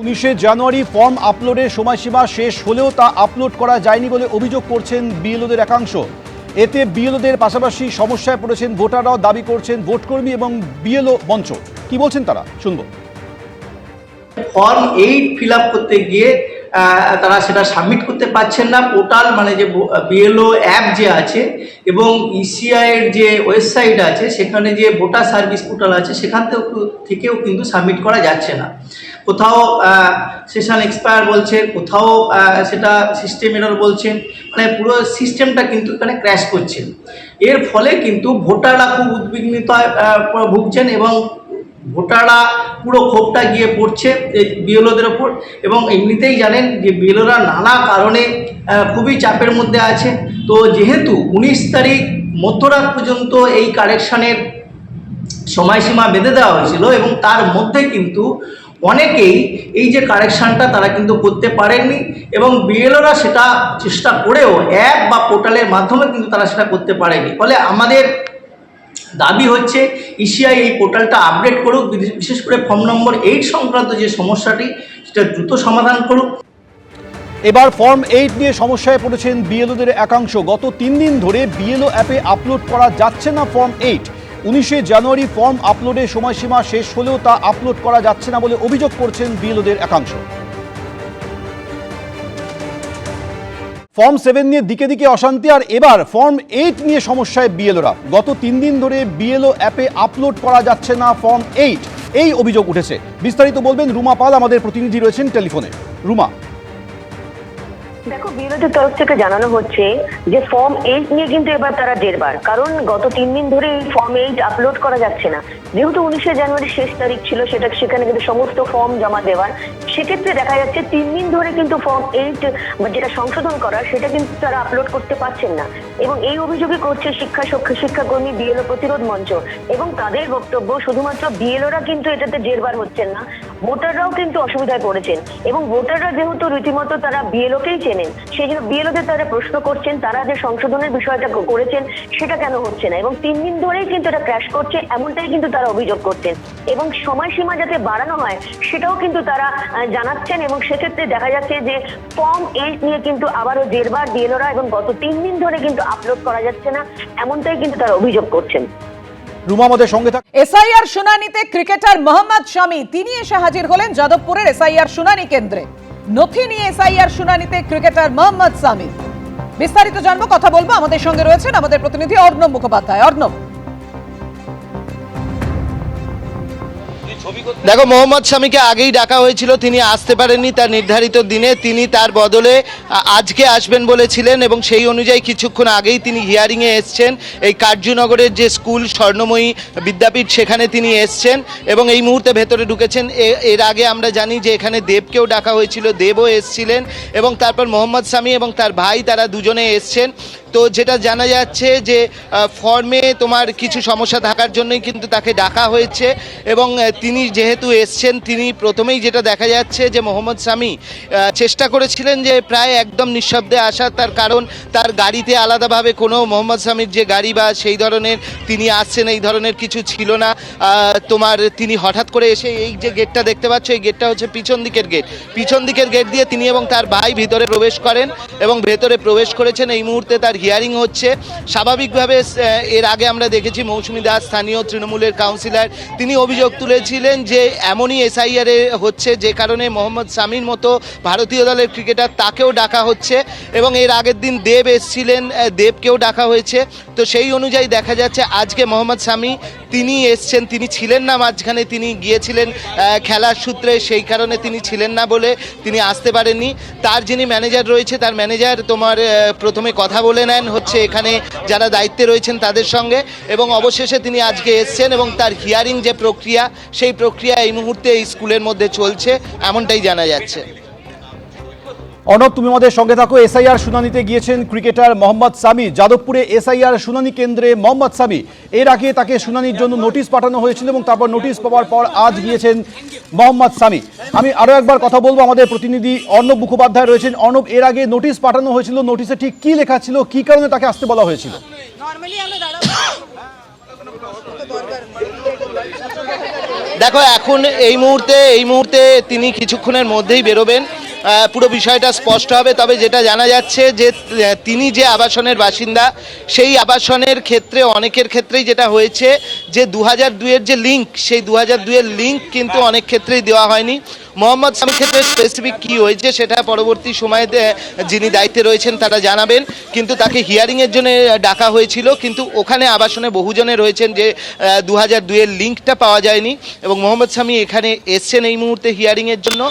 উনিশে জানুয়ারি ফর্ম আপলোডের সময়সীমা শেষ হলেও তা আপলোড করা যায়নি বলে অভিযোগ করছেন বিএলওদের একাংশ। এতে বিএলওদের পাশাপাশি সমস্যায় পড়েছেন ভোটাররাও দাবি করছেন ভোটকর্মী এবং বিএলও মঞ্চ। কি বলছেন তারা? শুনব। ফর্ম এইট ফিল করতে গিয়ে তারা সেটা সাবমিট করতে পারছেন না। পোর্টাল মানে যে বিএলও অ্যাপ যে আছে এবং ইসিআই এর যে ওয়েবসাইট আছে, সেখানে যে ভোটার সার্ভিস পোর্টাল আছে, সেখান থেকেও কিন্তু সাবমিট করা যাচ্ছে না। কোথাও সেশন এক্সপায়ার বলছে কোথাও সেটা সিস্টেম এরর বলছেন মানে পুরো সিস্টেমটা কিন্তু এখানে ক্র্যাশ করছে। এর ফলে কিন্তু ভোটাররা খুব উদ্বিগ্নিত ভুগছেন এবং ভোটাররা পুরো ক্ষোভটা গিয়ে পড়ছে বিএলওদের ওপর। এবং এমনিতেই জানেন যে বিএলওরা নানা কারণে খুবই চাপের মধ্যে আছে। তো যেহেতু উনিশ তারিখ মধ্যরাত পর্যন্ত এই কারেকশানের সময়সীমা বেঁধে দেওয়া হয়েছিল এবং তার মধ্যে কিন্তু অনেকেই এই যে কারেকশানটা তারা কিন্তু করতে পারেননি এবং বিএলওরা সেটা চেষ্টা করেও অ্যাপ বা পোর্টালের মাধ্যমে কিন্তু তারা সেটা করতে পারেনি। ফলে আমাদের দাবি হচ্ছে ইসিআই এই পোর্টালটা আপডেট করুক বিশেষ- করে ফর্ম নম্বর এইট সংক্রান্ত যে সমস্যাটি, সেটা দ্রুত সমাধান করুক। এবার ফর্ম এইট নিয়ে সমস্যায় পড়েছেন বিএলওদের একাংশ। গত তিন দিন ধরে বিএলও অ্যাপে আপলোড করা যাচ্ছে না ফর্ম এইট। উনিশে জানুয়ারি ফর্ম আপলোডের সময়সীমা শেষ হলেও তা আপলোড করা যাচ্ছে না বলে অভিযোগ করছেন বিএলওদের একাংশ। ফর্ম সেভেন নিয়ে দিকে দিকে অশান্তি, আর এবার ফর্ম এইট নিয়ে সমস্যায় বিএলওরা। গত তিন দিন ধরে বিএলও অ্যাপে আপলোড করা যাচ্ছে না ফর্ম এইট। এই অভিযোগ উঠেছে। বিস্তারিত বলবেন রুমা পাল, আমাদের প্রতিনিধি রয়েছেন টেলিফোনে। রুমা। দেখো, বিরোধীর তরফ থেকে জানানো হচ্ছে যে ফর্ম এইট নিয়ে কিন্তু এবার তারা জেরবার কারণ গত তিন দিন ধরে এই ফর্ম এইট আপলোড করা যাচ্ছে না। যেহেতু উনিশে জানুয়ারি শেষ তারিখ ছিল, সেটা সেখানে কিন্তু সমস্ত ফর্ম জমা দেওয়ার। সেক্ষেত্রে দেখা যাচ্ছে তিন দিন ধরে কিন্তু ফর্ম এইট যেটা সংশোধন করার সেটা কিন্তু তারা আপলোড করতে পারছেন না। এবং এই অভিযোগই করছে শিক্ষা শিক্ষা- শিক্ষাকর্মী বিএলও প্রতিরোধ মঞ্চ। এবং তাদের বক্তব্য, শুধুমাত্র বিএলওরা কিন্তু এটাতে জেরবার হচ্ছেন না, ভোটাররাও কিন্তু অসুবিধায় পড়েছেন। এবং ভোটাররা যেহেতু রীতিমতো তারা বিএলওকেই চেনেন সেই জন্য বিএলওদের তারা প্রশ্ন করছেন তারা যে সংশোধনের বিষয়টা করেছেন সেটা কেন হচ্ছে না? এবং তিন দিন ধরেই কিন্তু এটা ক্র্যাশ করছে এমনটাই কিন্তু তারা অভিযোগ করছেন। এবং সময়সীমা যাতে বাড়ানো হয় সেটাও কিন্তু তারা জানাচ্ছেন। এবং সেক্ষেত্রে দেখা যাচ্ছে যে ফর্ম এইট নিয়ে কিন্তু আবারও জেরবার বিএলওরা এবং গত তিন দিন ধরে কিন্তু আপলোড করা যাচ্ছে না এমনটাই কিন্তু তারা অভিযোগ করছেন। রুমা আমাদের সঙ্গে থাক এসআইআর শুনানিতে ক্রিকেটার মোহাম্মদ শামি তিনি এসে হাজির হলেন যাদবপুরের এসআইআর শুনানি কেন্দ্রে। নথি নিয়ে এসআইআর শুনানিতে ক্রিকেটার মোহাম্মদ সামি বিস্তারিত জানব, কথা বলব। আমাদের সঙ্গে রয়েছেন আমাদের প্রতিনিধি অর্ণব মুখোপাধ্যায়। অর্ণব দেখো, মোহাম্মদ শামীকে আগেই ডাকা হয়েছিল, তিনি আসতে পারেননি। তার নির্ধারিত দিনে তিনি তার বদলে আজকে আসবেন বলেছিলেন এবং সেই অনুযায়ী কিছুক্ষণ আগেই তিনি হিয়ারিংয়ে এসছেন। এই কার্যনগরের যে স্কুল, স্বর্ণময়ী বিদ্যাপীঠ, সেখানে তিনি এসছেন এবং এই মুহূর্তে ভেতরে ঢুকেছেন। এর আগে আমরা জানি যে এখানে দেবকেও ডাকা হয়েছিল, দেবও এসছিলেন এবং তারপর মোহাম্মদ শামী এবং তার ভাই, তারা দুজনে এসছেন। তো যেটা জানা যাচ্ছে যে ফর্মে তোমার কিছু সমস্যা থাকার জন্যই কিন্তু তাকে ডাকা হয়েছে এবং তিনি যেহেতু এসছেন, তিনি প্রথমেই যেটা দেখা যাচ্ছে যে মোহাম্মদ শামী চেষ্টা করেছিলেন যে প্রায় একদম নিঃশব্দে আসার তার কারণ তার গাড়িতে আলাদাভাবে কোনো মোহাম্মদ শামীর যে গাড়ি বা সেই ধরনের তিনি আসছেন, এই ধরনের কিছু ছিল না। তোমার তিনি হঠাৎ করে এসে এই যে গেটটা দেখতে পাচ্ছ, এই গেটটা হচ্ছে পিছন দিকের গেট। পিছন দিকের গেট দিয়ে তিনি এবং তার ভাই ভিতরে প্রবেশ করেন এবং ভেতরে প্রবেশ করেছেন। এই মুহূর্তে তার হিয়ারিং হচ্ছে। স্বাভাবিকভাবে এর আগে আমরা দেখেছি মৌসুমি দাস, স্থানীয় তৃণমূলের কাউন্সিলর তিনি অভিযোগ তুলেছিলেন যে এমনই এসআইআর হচ্ছে, যে কারণে মোহাম্মদ সামির মতো ভারতীয় দলের ক্রিকেটার তাকেও ডাকা হচ্ছে এবং এর আগের দিন দেব এসছিলেন দেবকেও ডাকা হয়েছে। তো সেই অনুযায়ী দেখা যাচ্ছে, আজকে মোহাম্মদ শামী তিনি এসছেন, তিনি ছিলেন না মাঝখানে, তিনি গিয়েছিলেন খেলার সূত্রে, সেই কারণে তিনি ছিলেন না বলে তিনি আসতে পারেননি। তার যিনি ম্যানেজার রয়েছে, তার ম্যানেজার তোমার প্রথমে কথা বলে নেন হচ্ছে এখানে যারা দায়িত্বে রয়েছেন তাদের সঙ্গে এবং অবশেষে তিনি আজকে এসছেন এবং তার হিয়ারিং যে প্রক্রিয়া, সেই প্রক্রিয়া এই মুহূর্তে এই স্কুলের মধ্যে চলছে, এমনটাই জানা যাচ্ছে। অর্ণব তুমি আমাদের সঙ্গে থাকো। এসআইআর শুনানিতে গিয়েছেন ক্রিকেটার মোহাম্মদ সামি। যাদবপুরে এসআইআর শুনানি কেন্দ্রে মোহাম্মদ সামি। এর আগে তাকে শুনানির জন্য নোটিশ পাঠানো হয়েছিল এবং তারপর নোটিশ পাওয়ার পর আজ গিয়েছেন মোহাম্মদ সামি। আমি আরও একবার কথা বলব আমাদের প্রতিনিধি অর্ণব মুখোপাধ্যায় রয়েছেন। অর্ণব এর আগে নোটিশ পাঠানো হয়েছিল নোটিশে ঠিক কি লেখা ছিল কি কারণে তাকে আসতে বলা হয়েছিল? নর্মালি আমরা দাঁড়াবো। দেখো এখন এই মুহূর্তে এই মুহূর্তে তিনি কিছুক্ষণের মধ্যেই বেরোবেন। পুরো বিষয়টা স্পষ্ট হবে, তবে যেটা জানা যাচ্ছে যে তিনি যে আবাসনের বাসিন্দা, সেই আবাসনের ক্ষেত্রে, অনেকের ক্ষেত্রেই যেটা হয়েছে যে দু হাজার দুইয়ের যে লিঙ্ক সেই দু হাজার দুইয়ের লিঙ্ক কিন্তু অনেক ক্ষেত্রেই দেওয়া হয়নি। মোহাম্মদ স্বামীর ক্ষেত্রে স্পেসিফিক কী হয়েছে সেটা পরবর্তী সময়ে যিনি দায়িত্বে রয়েছেন তারা জানাবেন। কিন্তু তাকে হিয়ারিংয়ের জন্য ডাকা হয়েছিল। কিন্তু ওখানে আবাসনে বহুজনে রয়েছেন যে দু হাজার দুইয়ের লিঙ্কটা পাওয়া যায়নি এবং মোহাম্মদ স্বামী এখানে এসছেন এই মুহূর্তে হিয়ারিংয়ের জন্য।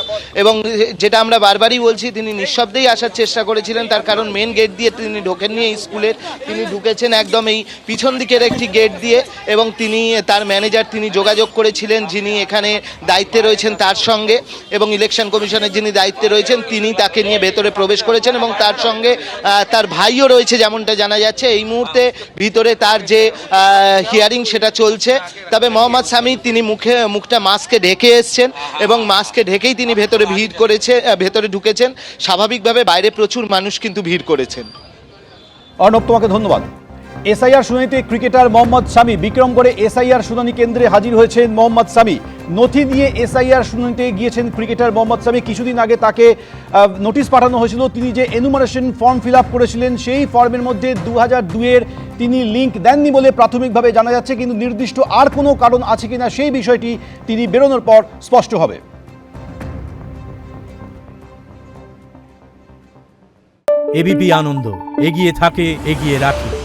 এবং যেটা আমরা বারবারই বলছি, তিনি নিঃশব্দেই আসার চেষ্টা করেছিলেন। তার কারণ মেন গেট দিয়ে তিনি ঢোকেননি এই স্কুলের তিনি ঢুকেছেন একদম এই পিছন দিকের একটি গেট দিয়ে এবং তিনি, তার ম্যানেজার তিনি যোগাযোগ করেছিলেন যিনি এখানে দায়িত্বে রয়েছেন তার সঙ্গে। এবং ইলেকশন কমিশনের যিনি দায়িত্বে রয়েছেন, তিনি তাকে নিয়ে ভেতরে প্রবেশ করেছেন এবং তার সঙ্গে তার ভাইও রয়েছে যেমনটা জানা যাচ্ছে। এই মুহূর্তে ভিতরে তার যে হিয়ারিং সেটা চলছে। তবে মোহাম্মদ স্বামী তিনি মুখে, মুখটা মাস্কে ঢেকে এসছেন এবং মাস্কে ঢেকেই তিনি ভেতরে ভিড় করেছে ভেতরে ঢুকেছেন। স্বাভাবিকভাবে বাইরে প্রচুর মানুষ কিন্তু ভিড় করেছেন। অর্ণব, তোমাকে ধন্যবাদ। এসআইআর শুনানিতে ক্রিকেটার মোহাম্মদ শামি বিক্রমগড়ে এসআইআর শুনানি কেন্দ্রে হাজির হয়েছেন মোহাম্মদ শামি। নথি নিয়ে এসআইআর শুনানিতে গিয়েছেন ক্রিকেটার মোহাম্মদ শামি। কিছুদিন আগে তাকে নোটিশ পাঠানো হয়েছিল। তিনি যে এনুমারেশন ফর্ম ফিল করেছিলেন, সেই ফর্মের মধ্যে দু হাজার দুয়ের তিনি লিঙ্ক দেননি বলে প্রাথমিকভাবে জানা যাচ্ছে। কিন্তু নির্দিষ্ট আর কোনো কারণ আছে কিনা সেই বিষয়টি তিনি বেরোনোর পর স্পষ্ট হবে। এবিপি আনন্দ, এগিয়ে থাকে, এগিয়ে রাখে।